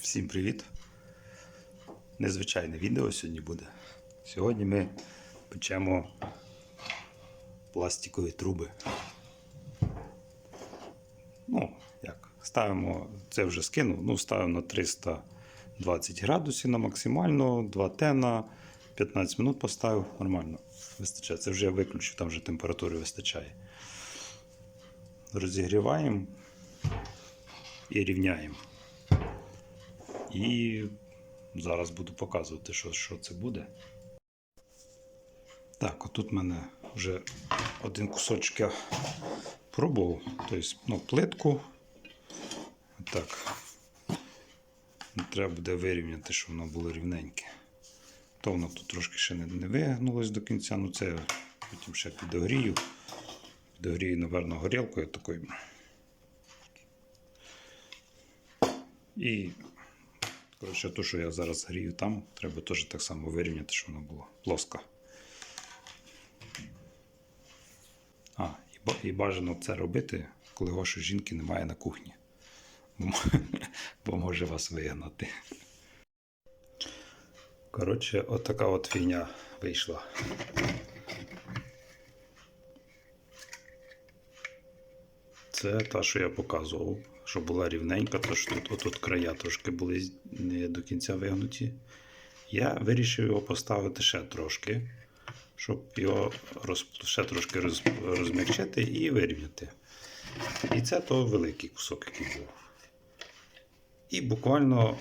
Всім привіт! Незвичайне відео сьогодні буде. Сьогодні ми печемо пластикові труби. Ну, як, ставимо, це вже скинув, ну, ставимо на 320 градусів на максимально, 2 Т на 15 минут поставив, нормально. Вистачає. Це вже я виключив, там вже температури вистачає. Розігріваємо і рівняємо. І зараз буду показувати, що, що це буде. Так, отут в мене вже один кусочок я пробував. Тобто, ну, плитку. Так. Треба буде вирівняти, щоб воно було рівненьке. То воно тут трошки ще не, не вигнулось до кінця, ну це я потім ще підогрію. Підогрію, напевно, горілкою такою. І Коротше, то, що я зараз грію там, треба теж так само вирівняти, щоб воно було плоско. А, і, ба- і бажано це робити, коли вашої жінки немає на кухні. Бо може вас вигнати. Коротше, отака от фігня вийшла. Це та, що я показував, що була рівненька, то що тут отут края трошки були не до кінця вигнуті. Я вирішив його поставити ще трошки, щоб його роз, ще трошки роз, розм'якчити і вирівняти. І це то великий кусок, який був. І буквально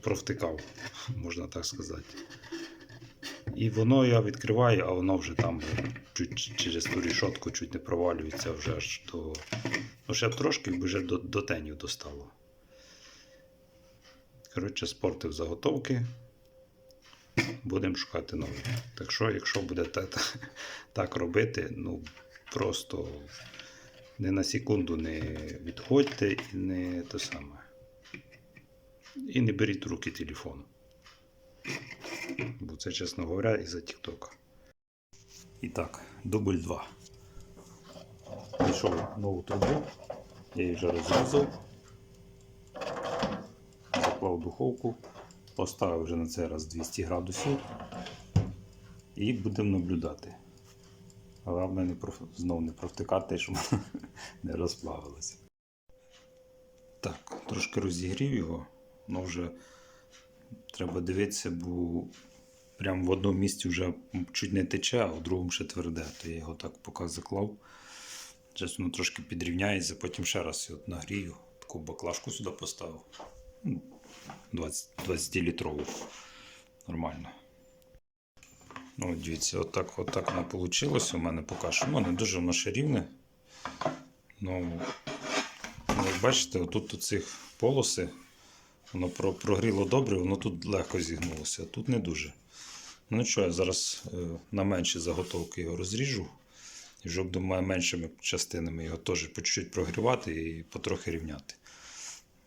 провтикав, можна так сказати. І воно я відкриваю, а воно вже там чуть через ту рішотку чуть не провалюється вже аж до. Ну, ще трошки вже до, до тенів достало. Коротше, спортив заготовки. Будемо шукати нові. Так що, якщо будете так, так робити, ну просто не на секунду не відходьте і не те саме. І не беріть руки телефон. Бо це, чесно говоря, із-за TikTok. І так, дубль 2. Знайшов нову трубу. Я її вже розрізав. Заклав духовку. Поставив вже на цей раз 200 градусів. І будемо наблюдати. Головне не проф... знов не провтикати, щоб не розплавилося. Так, трошки розігрів його, але вже треба дивитися, бо прямо в одному місці вже чуть не тече, а в другому ще тверде. То я його так поки заклав. Зараз воно трошки підрівняється, потім ще раз його нагрію. Таку баклажку сюди поставив. Ну, 20, 20-літрову. Нормально. Ну, дивіться, отак, отак воно вийшло у мене поки що. Ну, не дуже воно ще рівне. Ну, ну, бачите, отут у полоси воно про- прогріло добре, воно тут легко зігнулося, а тут не дуже. Ну що, я зараз е, на менші заготовки його розріжу. І вже буду меншими частинами його теж по чуть-чуть прогрівати і потрохи рівняти.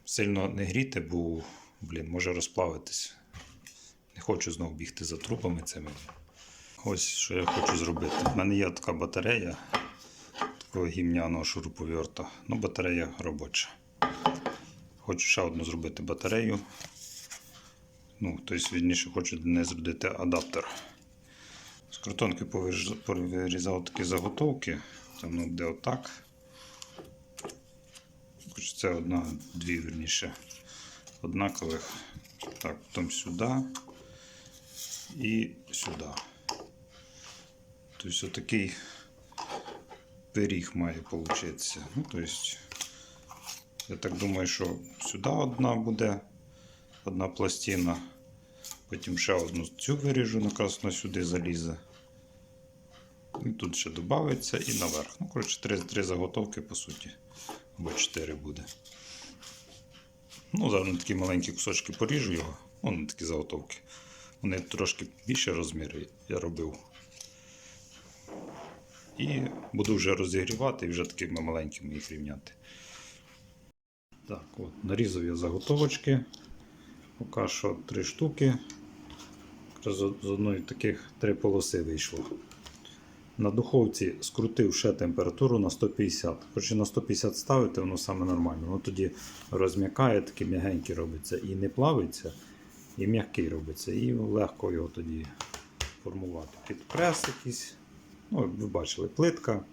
Сильно не гріти, бо блін, може розплавитись. Не хочу знову бігти за трубами цими. Ось що я хочу зробити. У мене є така батарея такого гімняного шуруповерта. Ну, батарея робоча. Хочу ще одну зробити батарею. Ну, тобто, вірніше, хочу до неї зробити адаптер. З картонки повирізав такі заготовки. Там ну, де отак. Хоч це одна, дві вірніше. Однакових. Так, потім сюди і сюди. Тобто отакий пиріг має получитися. Ну, тобто, я так думаю, що сюди одна буде, одна пластина. Потім ще одну цю виріжу, вона сюди залізе. І тут ще додається і наверх. Ну, коротше, три, три заготовки, по суті. Або чотири буде. Ну, зараз на такі маленькі кусочки поріжу його. Ну, на такі заготовки. Вони трошки більше розміри я робив. І буду вже розігрівати і вже такими маленькими їх рівняти. Так, от, нарізав я заготовочки. Поки що три штуки. З одної таких три полоси вийшло. На духовці скрутив ще температуру на 150. Хоч на 150 ставити, воно саме нормально. Воно тоді розм'якає, такий м'ягенький робиться і не плавиться, і м'який робиться. І легко його тоді формувати. Під прес якийсь. Ну, ви бачили, плитка.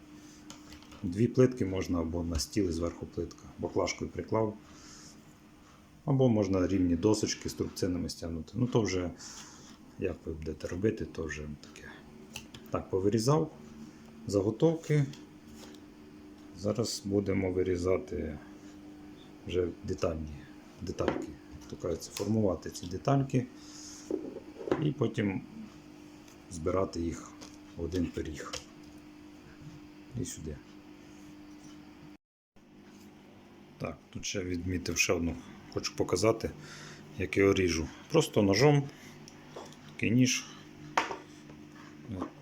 Дві плитки можна або на стіл і зверху плитка. Баклажкою приклав. Або можна рівні досочки з трубцинами стягнути. Ну то вже як ви будете робити, то вже таке. Так, повирізав заготовки. Зараз будемо вирізати вже детальні детальки. То кажеться, формувати ці детальки і потім збирати їх в один пиріг. І сюди. Так, тут ще відмітив ще одну. Хочу показати, як я ріжу. Просто ножом, такий ніж.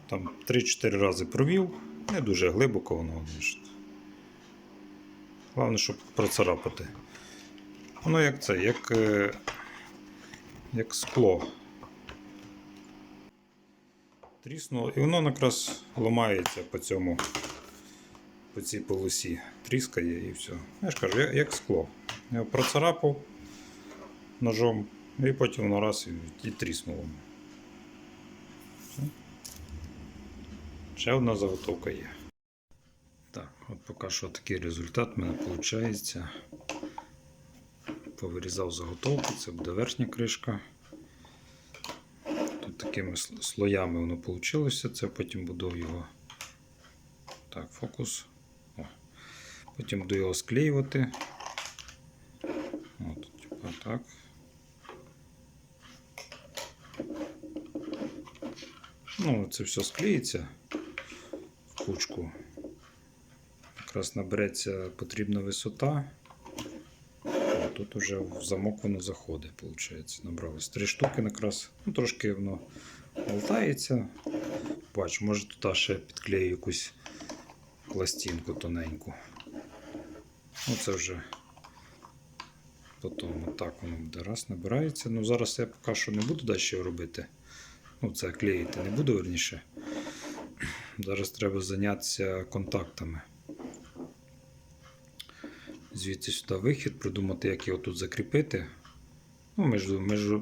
Там 3-4 рази провів, не дуже глибоко воно. Головне, щоб процарапати. Воно як це, як, е, як скло. Тріснуло, і воно якраз ламається по цьому, по цій полосі. Тріскає і все. Я ж кажу, як, скло. Я процарапав ножом, і потім воно раз і тріснуло. Все. Ще одна заготовка є. Так, от поки що такий результат в мене виходить. Повирізав заготовку, це буде верхня кришка. Тут такими слоями воно вийшло. Це потім буду його. Так, фокус. Потім буду його склеювати. От, типа так. Ну, це все склеїться в кучку. Якраз набереться потрібна висота. Тут уже в замок воно заходить, виходить. Набралось три штуки якраз. Ну, трошки воно болтається. Бач, може туди ще підклею якусь пластинку тоненьку. Ну, це вже потім отак воно буде раз набирається. Ну, зараз я поки що не буду далі робити. Ну, це клеїти не буду верніше. Зараз треба зайнятися контактами. Звідси сюди вихід, придумати, як його тут закріпити. Ну, між, між,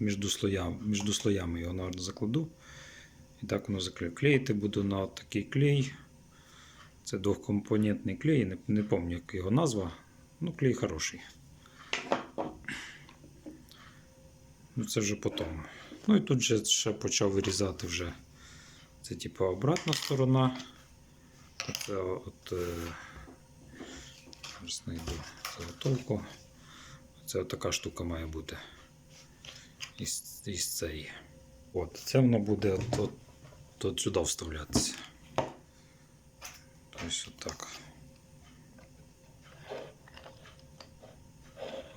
між, слоями, між слоями його наверно, закладу. І так воно заклею. Клеїти буду на такий клей. Це двохкомпонентний клей, не, не пам'ятаю, як його назва. Ну, клей хороший. Ну, це вже потім. Ну і тут же ще почав вирізати вже. Це типу обратна сторона. Це от е, зараз знайду заготовку. Це от така штука має бути. Із, із цієї. От, це воно буде от, от, от сюди вставлятися. Тобто отак.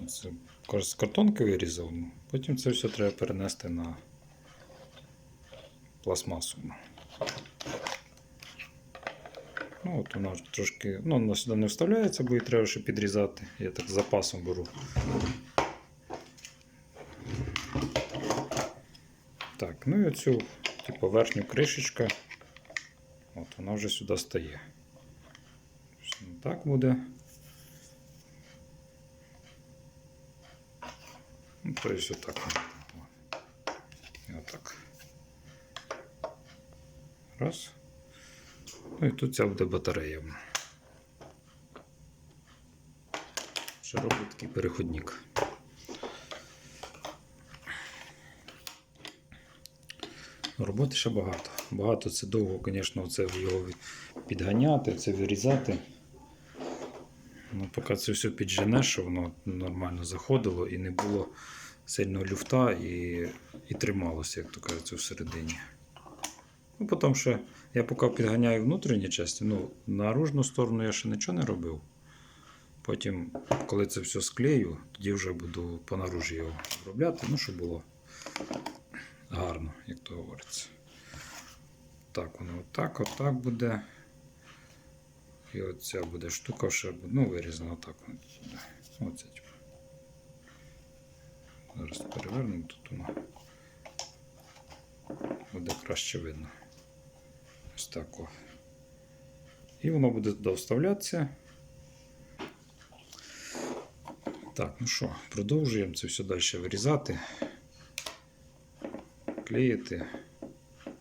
Це з картонки вирізав, ну, потім це все треба перенести на пластмасу. Ну, от вона трошки, ну, вона сюди не вставляється, бо її треба ще підрізати. Я так з запасом беру. Так, ну і оцю, типу, верхню кришечка. От вона вже сюди стає. Так буде. Ну, есть так. И вот. Раз. Ну і тут ця буде батарея. Ще роблю такий переходник. Роботи ще багато. Багато це довго, звісно, це його підганяти, це вирізати. Ну, поки це все підженеш, щоб воно нормально заходило і не було сильного люфта і, і трималося, як то кажеться, всередині. Ну, потім ще я поки підганяю внутрішні частини, ну, наружну сторону я ще нічого не робив. Потім, коли це все склею, тоді вже буду по наружі його обробляти, ну, щоб було гарно, як то говориться. Так, воно отак, отак буде. І оця буде штука ще буде, ну, вирізана отак. Оце, типу. Зараз перевернемо тут воно. Буде краще видно. Ось так. І воно буде туди вставлятися. Так, ну що, продовжуємо це все далі вирізати. Клеїти.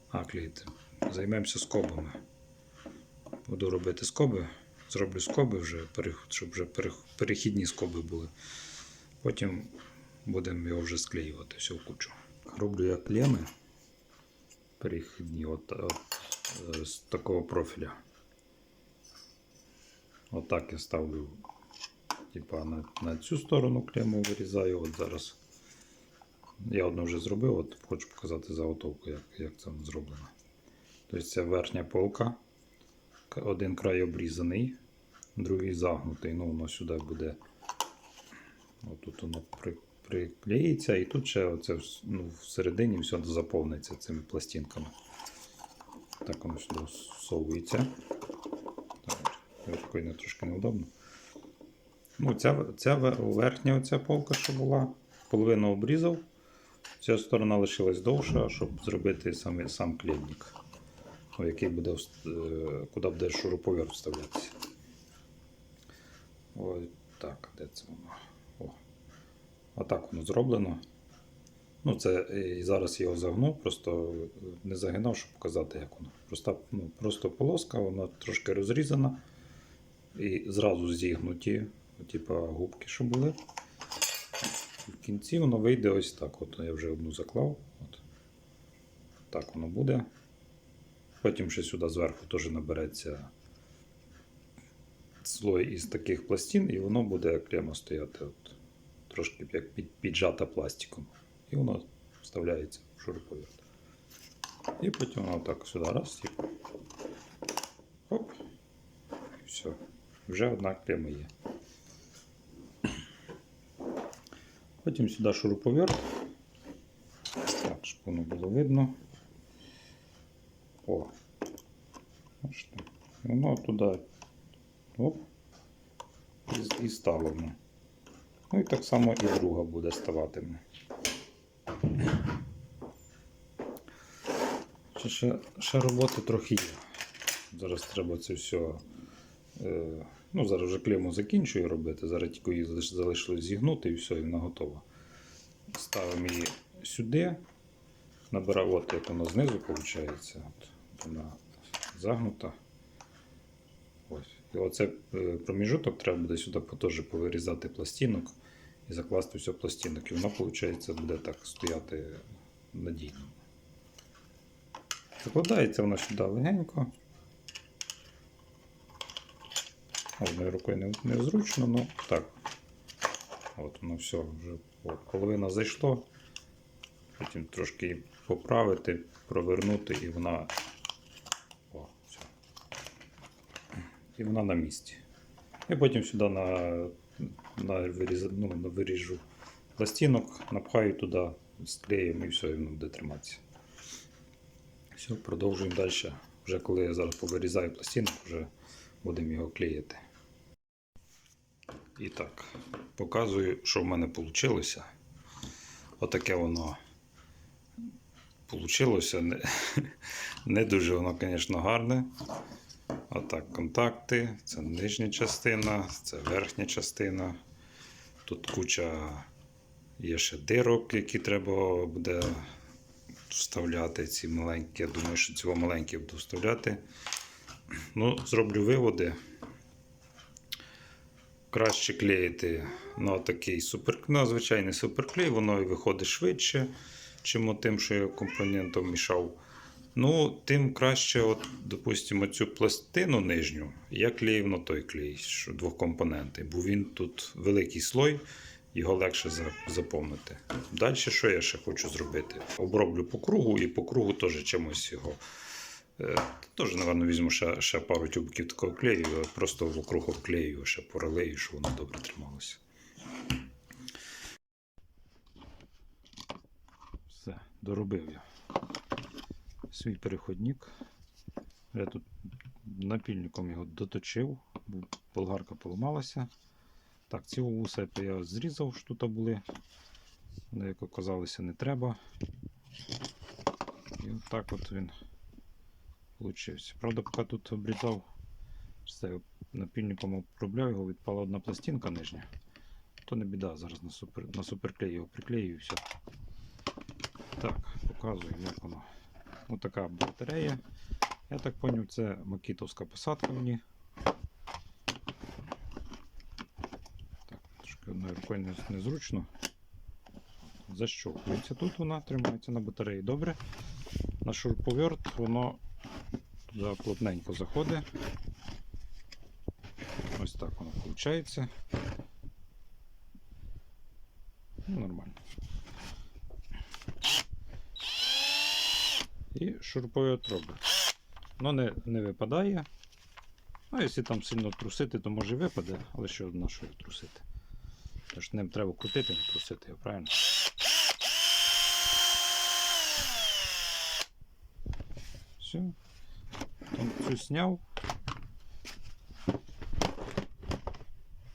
А, клеїти. Займемося скобами. Буду робити скоби. Зроблю скоби вже, щоб вже перехідні скоби були. Потім будемо його вже склеювати все в кучу. Роблю я клеми перехідні от, от, е, з такого профіля. Отак я ставлю типа, на, на цю сторону клему вирізаю. От зараз я одну вже зробив, от хочу показати заготовку, як, як це зроблено. Тобто це верхня полка, один край обрізаний, другий загнутий. Ну, воно сюди буде. Отут воно при, приклеїться, і тут ще оце ну, всередині все заповниться цими пластинками. Так воно сюди всовується. Так, не трошки неудобно. Ну, ця, ця верхня оця полка, що була, половину обрізав. Ця сторона лишилась довша, щоб зробити саме, сам клєдник, який буде, е, куди буде шуруповерт вставлятися. Ой, так, де це воно? О. Отак воно зроблено. Ну, це і зараз його загнув, просто не загинав, щоб показати, як воно. Просто, ну, просто полоска, вона трошки розрізана. І зразу зігнуті, типа губки, що були. І в кінці воно вийде ось так. От я вже одну заклав. От. Так воно буде. Потім ще сюди зверху теж набереться слой із таких пластин, і воно буде окремо стояти. От. Трошки як під, піджата пластиком. І воно вставляється в шуруповерт. І потім воно так сюди раз. І... Оп. І все. Вже одна клема є. Потім сюди шуруповерт. Так, щоб воно було видно. О. Бачите? І Воно туди. Оп. І, і стало. Ну і так само і друга буде ставатиме. Ще, ще, роботи трохи є. Зараз треба це все. Е, ну, зараз вже клему закінчую робити. Зараз тільки її залишилось зігнути і все, і вона готова. Ставимо її сюди. Набираю, от як воно знизу виходить. От, вона загнута. Ось. І оце е, проміжуток треба буде сюди теж повирізати пластинок і закласти все пластинок. І воно, виходить, буде так стояти надійно. Закладається воно сюди легенько. Одною рукою не, незручно, ну так. От воно все, вже по- половина зайшло. Потім трошки поправити, провернути і вона. О, все. І вона на місці. І потім сюди на, на, виріз, ну, на виріжу пластинок, напхаю туди, склеїмо і все, і воно буде триматися. Все, продовжуємо далі. Вже коли я зараз повирізаю пластинок, вже будемо його клеїти. І так, показую, що в мене вийшло. Отаке воно вийшло. Не, не дуже воно, звісно, гарне. Отак, контакти. Це нижня частина, це верхня частина. Тут куча є ще дирок, які треба буде вставляти. Ці маленькі. Я думаю, що цього маленькі буду вставляти. Ну, зроблю виводи. Краще клеїти на такий супер, на звичайний суперклей, воно і виходить швидше, чим тим, що я компонентом мішав. Ну, тим краще, от, допустимо, цю пластину нижню я клеїв на той клей, що двохкомпонентний, бо він тут великий слой, його легше заповнити. Далі, що я ще хочу зробити? Оброблю по кругу і по кругу теж чимось його. Е, Теж, напевно, візьму ще, ще пару тюбків такого клею, просто вокруг обклею, ще поролею, щоб воно добре трималося. Все, доробив я свій переходник. Я тут напільником його доточив, болгарка поламалася. Так, ці вуса я зрізав, що тут були. Вони, як оказалося, не треба. І отак от він Получився. Правда, поки тут обрізав, це напільником обробляв його, відпала одна пластинка нижня. То не біда, зараз на, супер, на суперклей його приклею і все. Так, показую, як воно. Ось така батарея. Я так зрозумів, це макітовська посадка мені. Так, трошки одною рукою незручно. Защовкується тут вона, тримається на батареї добре. На шуруповерт воно туди плотненько заходить. Ось так воно виходить. Ну, нормально. І шуруповерт робить. Воно не, не випадає. Ну, якщо там сильно трусити, то може випаде, але що на що трусити? Тож ним треба крутити, не трусити його, правильно? Все. Там цю сняв.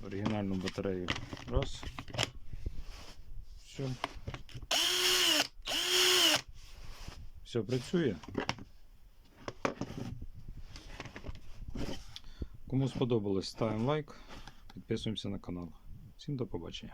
Оригінальну батарею. Раз. Все. Все працює. Кому сподобалось, ставимо лайк, підписуємося на канал. Всім до побачення.